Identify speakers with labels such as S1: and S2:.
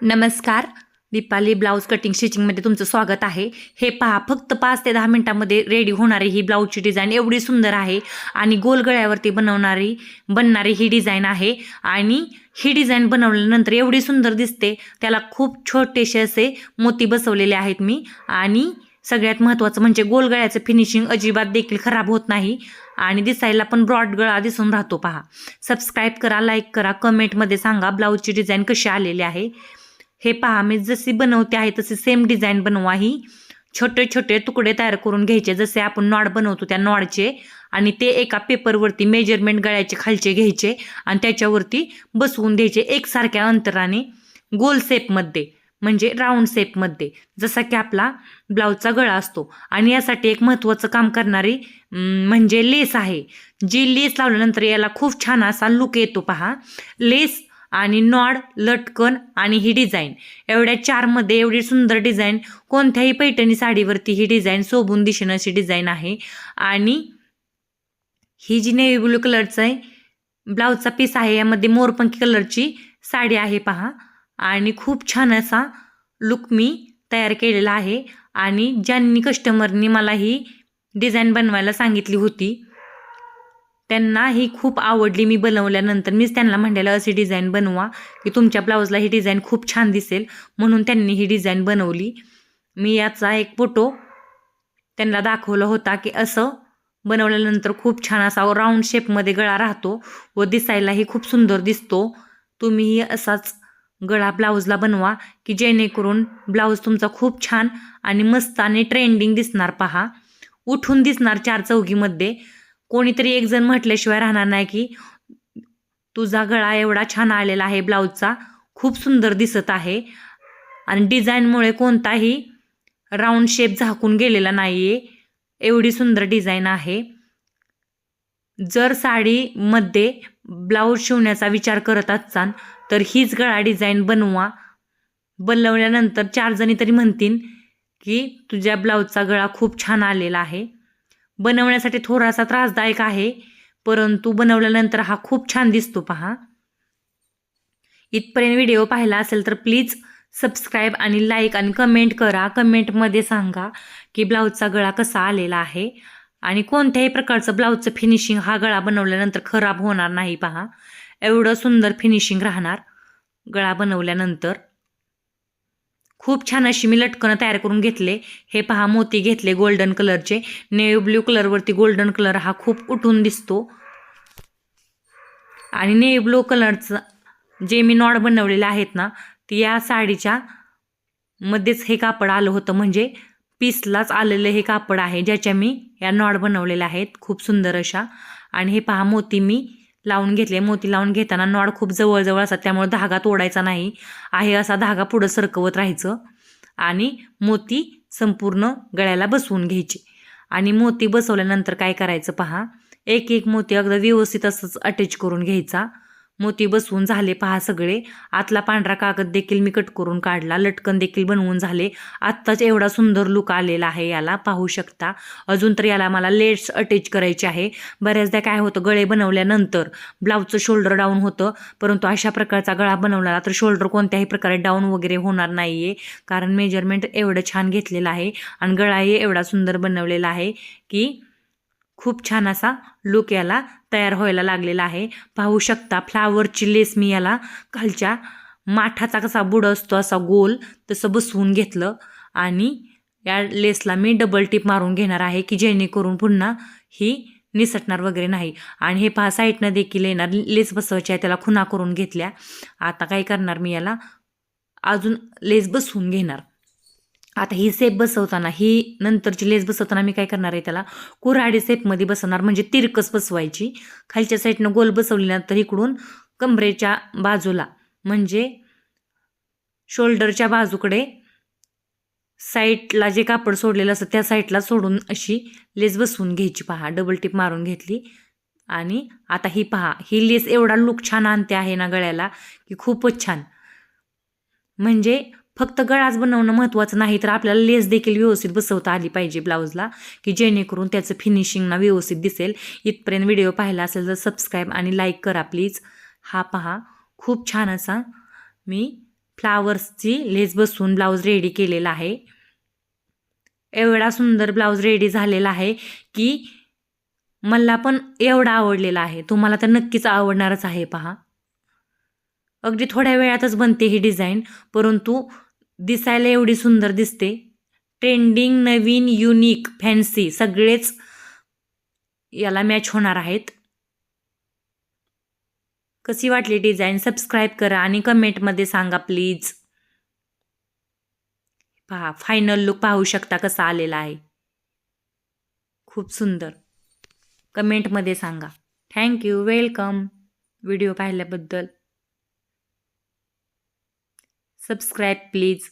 S1: नमस्कार. Deepali blouse cutting स्टिचिंगमध्ये तुमचं स्वागत आहे. हे पहा फक्त पाच ते दहा मिनटामध्ये रेडी होणारी ही ब्लाऊजची डिझाईन एवढी सुंदर आहे आणि गोल गळ्यावरती बनवणारी बनणारी ही डिझाईन आहे आणि ही डिझाईन बनवल्यानंतर एवढी सुंदर दिसते. त्याला खूप छोटेसे असे मोती बसवलेले आहेत मी आणि सगळ्यात महत्त्वाचं म्हणजे गोल गळ्याचं फिनिशिंग अजिबात देखील खराब होत नाही आणि दिसायला पण ब्रॉड गळा दिसून राहतो पहा. सबस्क्राईब करा लाईक करा कमेंटमध्ये सांगा ब्लाऊजची डिझाईन कशी आलेली आहे. हे पहा मी जशी बनवते आहे तशी सेम डिझाईन बनवा ही. छोटे छोटे तुकडे तयार करून घ्यायचे जसे आपण नॉड बनवतो त्या नॉडचे आणि ते एका पेपरवरती मेजरमेंट गळ्याचे खालचे घ्यायचे आणि त्याच्यावरती बसवून द्यायचे एकसारख्या अंतराने गोल सेपमध्ये म्हणजे राऊंड सेपमध्ये जसा की आपला ब्लाऊजचा गळा असतो. आणि यासाठी एक महत्त्वाचं काम करणारी म्हणजे लेस आहे. जी लेस लावल्यानंतर याला खूप छान असा लुक येतो पहा. लेस आणि नॉड लटकन आणि ही डिझाईन. एवढ्या चारमध्ये एवढी सुंदर डिझाईन कोणत्याही पैठणी साडीवरती ही डिझाईन सोबून दिसेन अशी डिझाईन आहे. आणि ही जी नेव्ही ब्लू कलरचं आहे ब्लाऊजचा पीस आहे यामध्ये मोरपंखी कलरची साडी आहे पहा. आणि खूप छान असा लुक मी तयार केलेला आहे. आणि ज्यांनी कस्टमरनी मला ही डिझाईन बनवायला सांगितली होती त्यांना ही खूप आवडली मी बनवल्यानंतर. मीच त्यांना म्हणलेलं अशी डिझाईन बनवा की तुमच्या ब्लाऊजला ही डिझाईन खूप छान दिसेल. म्हणून त्यांनी ही डिझाईन बनवली. मी याचा एक फोटो त्यांना दाखवला होता की असं बनवल्यानंतर खूप छान असा राऊंड शेपमध्ये गळा राहतो व दिसायलाही खूप सुंदर दिसतो. तुम्हीही असाच गळा ब्लाऊजला बनवा की जेणेकरून ब्लाऊज तुमचा खूप छान आणि मस्त आणि ट्रेंडिंग दिसणार. पहा उठून दिसणार चार चौकीमध्ये कोणीतरी एक जण म्हटल्याशिवाय राहणार नाही की तुझा गळा एवढा छान आलेला आहे ब्लाऊजचा. खूप सुंदर दिसत आहे. आणि डिझाईनमुळे कोणताही राऊंड शेप झाकून गेलेला नाही आहे एवढी सुंदर डिझाईन आहे. जर साडीमध्ये ब्लाऊज शिवण्याचा विचार करत असाल तर हीच गळा डिझाईन बनवा. बनवल्यानंतर चार जणी तरी म्हणतील की तुझ्या ब्लाऊजचा गळा खूप छान आलेला आहे. बनवण्यासाठी थोडासा त्रासदायक आहे परंतु बनवल्यानंतर हा खूप छान दिसतो पहा. इथपर्यंत व्हिडिओ पाहिला असेल तर प्लीज सबस्क्राईब आणि लाईक आणि कमेंट करा. कमेंटमध्ये सांगा की ब्लाऊजचा गळा कसा आलेला आहे आणि कोणत्याही प्रकारचं ब्लाऊजचं फिनिशिंग हा गळा बनवल्यानंतर खराब होणार नाही पहा. एवढं सुंदर फिनिशिंग राहणार गळा बनवल्यानंतर. खूप छान अशी मी लटकणं तयार करून घेतले. हे पहा मोती घेतले गोल्डन कलरचे नेव्ही ब्ल्यू कलरवरती गोल्डन कलर हा खूप उठून दिसतो. आणि नेव्ही ब्लू कलरचं जे मी नॉड बनवलेले आहेत ना ती या साडीच्या मध्येच हे कापड आलं होतं. म्हणजे पीसलाच आलेलं हे कापड आहे ज्याच्या मी या नॉड बनवलेल्या आहेत. खूप सुंदर अशा. आणि हे पहा मोती मी लावून घेतले. मोती लावून घेताना नॉड खूप जवळजवळ असतात त्यामुळे धागा तोडायचा नाही. आहे असा धागा पुढं सरकवत राहायचं. आणि मोती संपूर्ण गळ्याला बसवून घ्यायचे. आणि मोती बसवल्यानंतर काय करायचं पहा? एक एक मोती अगदी व्यवस्थित असंच अटॅच करून घ्यायचा. मोती बसवून झाले पहा सगळे. आतला पांढरा कागद देखील मी कट करून काढला. लटकन देखील बनवून झाले. आत्ताच एवढा सुंदर लुक आलेला आहे याला. पाहू शकता. अजून तर याला मला लेट्स अटॅच करायचे आहे. बऱ्याचदा काय होतं गळे बनवल्यानंतर ब्लाऊजचं शोल्डर डाऊन होतं. परंतु अशा प्रकारचा गळा बनवला तर शोल्डर कोणत्याही प्रकारे डाऊन वगैरे होणार नाही आहे कारण मेजरमेंट एवढं छान घेतलेलं आहे. आणि गळाही एवढा सुंदर बनवलेला आहे की खूप छान असा लुक याला तयार व्हायला लागलेला आहे. पाहू शकता फ्लावरची लेस मी याला खालच्या माठाचा कसा बुड असतो असा गोल तसं बसवून घेतलं. आणि या लेसला मी डबल टिप मारून घेणार आहे की जेणेकरून पुन्हा ही निसटणार वगैरे नाही. आणि हे पहा साईडनं देखील येणार लेस बसवायची आहे त्याला खुना करून घेतल्या. आता काय करणार मी याला? अजून लेस बसवून घेणार. आता ही सेप बसवताना ही नंतरची लेस बसवताना मी काय करणार आहे त्याला? कुऱ्हाडी सेपमध्ये बसवणार म्हणजे तिरकस बसवायची. खालच्या साईडनं गोल बसवल्यानंतर इकडून कमरेच्या बाजूला म्हणजे शोल्डरच्या बाजूकडे साईडला जे कापड सोडलेलं असतं त्या साईडला सोडून अशी लेस बसवून घ्यायची. पहा डबल टिप मारून घेतली. आणि आता ही पहा ही लेस एवढा लुक छान आणते आहे ना गळ्याला की खूपच छान. म्हणजे फक्त गळाच बनवणं महत्त्वाचं नाही तर आपल्याला लेस देखील व्यवस्थित बसवता आली पाहिजे ब्लाऊजला की जेणेकरून त्याचं फिनिशिंग ना व्यवस्थित दिसेल. इथपर्यंत व्हिडिओ पाहिला असेल तर सबस्क्राईब आणि लाईक करा प्लीज हा पहा खूप छान असा मी फ्लावर्सची लेस बसवून ब्लाऊज रेडी केलेला आहे. एवढा सुंदर ब्लाऊज रेडी झालेला आहे की मला पण एवढा आवडलेला आहे. तुम्हाला तर नक्कीच आवडणारच आहे पहा. अगदी थोड्या वेळातच बनते ही डिझाईन परंतु दिसायला एवढी सुंदर दिसते. ट्रेंडिंग नवीन युनिक फॅन्सी सगळेच याला मॅच होणार आहेत. कशी वाटली डिझाईन सबस्क्राईब करा आणि कमेंटमध्ये सांगा प्लीज पहा फायनल लुक पाहू शकता कसा आलेला आहे. खूप सुंदर. कमेंटमध्ये सांगा. थँक्यू वेलकम व्हिडिओ पाहिल्याबद्दल. Subscribe please